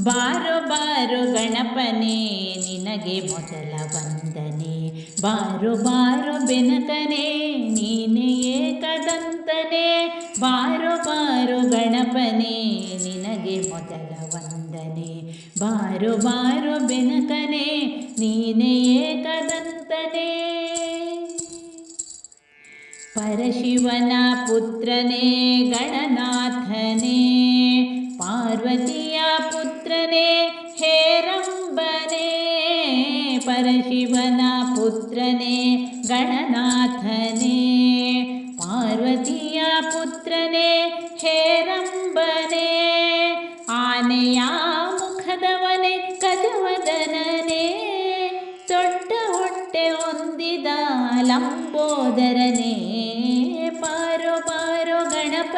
ಬಾರೋ ಬಾರೋ ಗಣಪನೇ ನಿನಗೆ ಮೊದಲ ವಂದನೆ ಬಾರೋ ಬಾರೋ ಬೆನಕನೇ ನೀನೇ ಏಕದಂತನೇ ಬಾರೋ ಬಾರೋ ಗಣಪನೇ ನಿನಗೆ ಮೊದಲ ವಂದನೆ ಬಾರೋ ಬಾರೋ ಬೆನಕನೇ ನೀನೇ ಏಕದಂತನೇ ಪರಶಿವನ ಪುತ್ರನೇ ಗಣನಾಥನೇ ಪರಶಿವನ ಪುತ್ರನೇ ಗಣನಾಥನೇ ಪಾರ್ವತಿಯ ಪುತ್ರನೇ ಹೇರಂಬನೇ ಆನೆಯ ಮುಖದವನೇ ಗಜವದನನೇ ದೊಡ್ಡ ಹೊಟ್ಟೆ ಹೊಂದಿದ ಲಂಬೋದರನೇ ಪಾರೋ ಬಾರೋ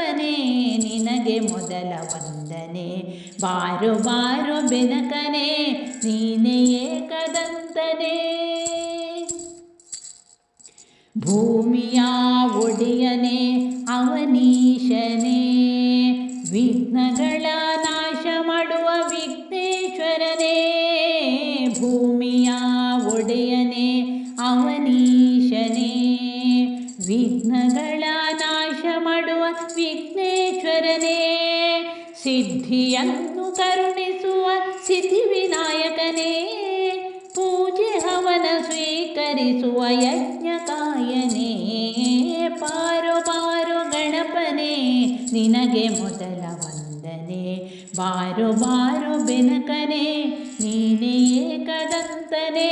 ಗಣಪನೇ ನಿನಗೆ ಮೊದಲ ವಂದನೆ. ಬಾರು ಬಾರು ಬೆನಕನೆ ನೀನೇ ಏಕದಂತನೇ. ಭೂಮಿಯ ಒಡೆಯನೆ ಅವನೀಶನೇ. ವಿಘ್ನಗಳ ಮಾಡುವ ವಿಘ್ನೇಶ್ವರನೇ, ಸಿದ್ಧಿಯನ್ನು ಕರುಣಿಸುವ ಸಿದ್ಧಿ ವಿನಾಯಕನೇ, ಪೂಜೆ ಹವನ ಸ್ವೀಕರಿಸುವ ಯಜ್ಞಕಾಯನೇ ಪಾರು ಪಾರು ಗಣಪನೇ, ನಿನಗೆ ಮೊದಲ ವಂದನೆ. ಬಾರೋ ಬಾರು ಬೆನಕನೆ, ನೀನೇ ಕದಂತನೆ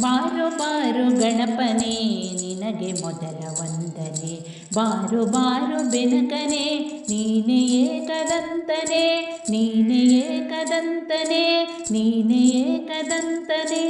ಬಾರು ಬಾರು ಗಣಪನೆ, ನಿನಗೆ ಮೊದಲ ವಂದನೆ. ಬಾರು ಬಾರು ಬೆನಕನೆ, ನೀನೇ ಏಕದಂತನೆ. ನೀನೇ ಏಕದಂತನೆ, ನೀನೇ ಏಕದಂತನೇ.